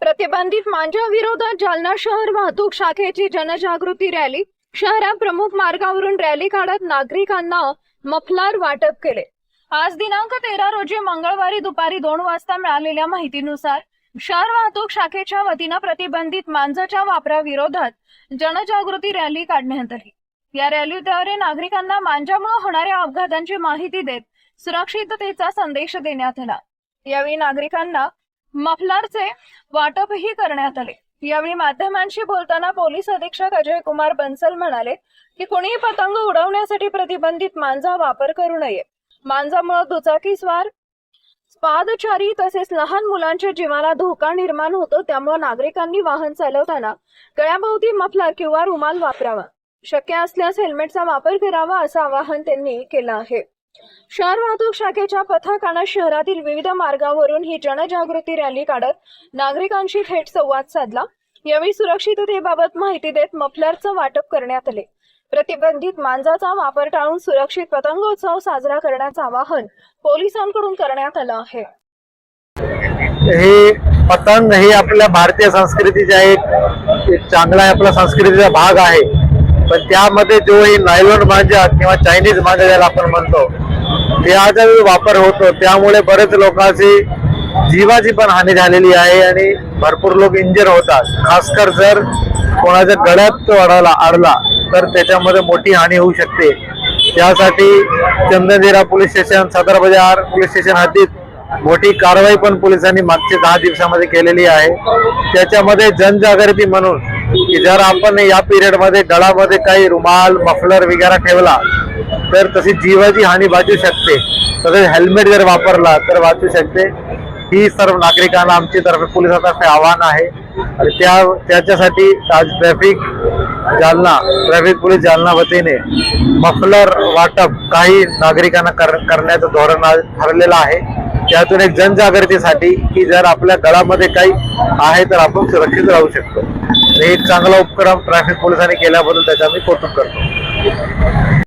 प्रतिबंधित मांजा विरोधात जालना शहर वाहतूक शाखेची जनजागृती रॅली. शहरात प्रमुख मार्गावरून रॅली काढत नागरिकांना मफलार वाटप केले. आज दिनांक तेरा रोजी मंगळवारी दुपारी दोन वाजता मिळालेल्या माहितीनुसार शहर वाहतूक शाखेच्या वतीनं प्रतिबंधित मांजाच्या वापराविरोधात जनजागृती रॅली काढण्यात आली. या रॅलीद्वारे नागरिकांना मांजामुळे होणाऱ्या अपघातांची माहिती देत सुरक्षिततेचा संदेश देण्यात आला. यावेळी नागरिकांना मफलरचे वाटपही करण्यात आले. यावेळी माध्यमांशी बोलताना पोलीस अधीक्षक अजय कुमार बन्सल म्हणाले की कोणीही पतंग उडवण्यासाठी प्रतिबंधित मांजा वापर करू नये. मांजामुळे दुचाकीस्वार पादचारी तसेच लहान मुलांच्या जीवाला धोका निर्माण होतो. त्यामुळे नागरिकांनी वाहन चालवताना गळ्याभोवती मफलर किंवा रुमाल वापरावा. शक्य असल्यास हेल्मेटचा वापर करावा असं आवाहन त्यांनी केलं आहे. शहर वाहतूक शाखेच्या पथकानं शहरातील विविध मार्गावरून ही जनजागृती रॅली काढत नागरिकांशी थेट संवाद साधला. यावेळी सुरक्षिततेबाबत माहिती देत मफलरचं वाटप करण्यात आले. प्रतिबंधित मांजाचा वापर टाळून सुरक्षित पतंगोत्सव साजरा करण्याचं आवाहन पोलिसांकडून करण्यात आलं आहे. हे पतंग हे आपल्या भारतीय संस्कृतीचा एक चांगला आपला संस्कृतीचा भाग आहे. पण त्यामध्ये जो हे नायलॉन मांजा किंवा चायनीज मांजा ज्याला आपण म्हणतो त्याचा जो वापर होतो. त्यामुळे बरेच लोकांची जीवाची पण हानी झालेली आहे आणि भरपूर लोक इंजर होतात. खासकर जर कोणाच्या गळ्यात तो अडला अडला तर त्याच्यामध्ये मोठी हानी होऊ शकते. त्यासाठी चंदनजिरा पोलीस स्टेशन सदर बाजार पोलीस स्टेशन हद्दीत मोठी कारवाई पण पोलिसांनी मागच्या दहा दिवसामध्ये केलेली आहे. त्याच्यामध्ये जनजागृती म्हणून की जर आपण या पिरियडमध्ये गळामध्ये काही रुमाल मफलर वगैरे ठेवला तर तशी जीवाची हानी वाचू शकते. तसेच हेल्मेट जर वापरला तर वाचू शकते. ही सर्व नागरिकांना आमची तर्फे पोलिसातर्फे आव्हान आहे. आणि त्या त्याच्यासाठी आज traffic Jalna traffic police Jalna वतीने मफलर वाटप काही नागरिकांना कर करण्याचं धोरण आज ठरलेलं आहे. त्यातून एक जनजागृतीसाठी की जर आपल्या गळामध्ये काही आहे तर आपण सुरक्षित राहू शकतो. हे एक चांगला उपक्रम ट्रॅफिक पोलिसांनी केल्याबद्दल त्याचा मी कौतुक करतो.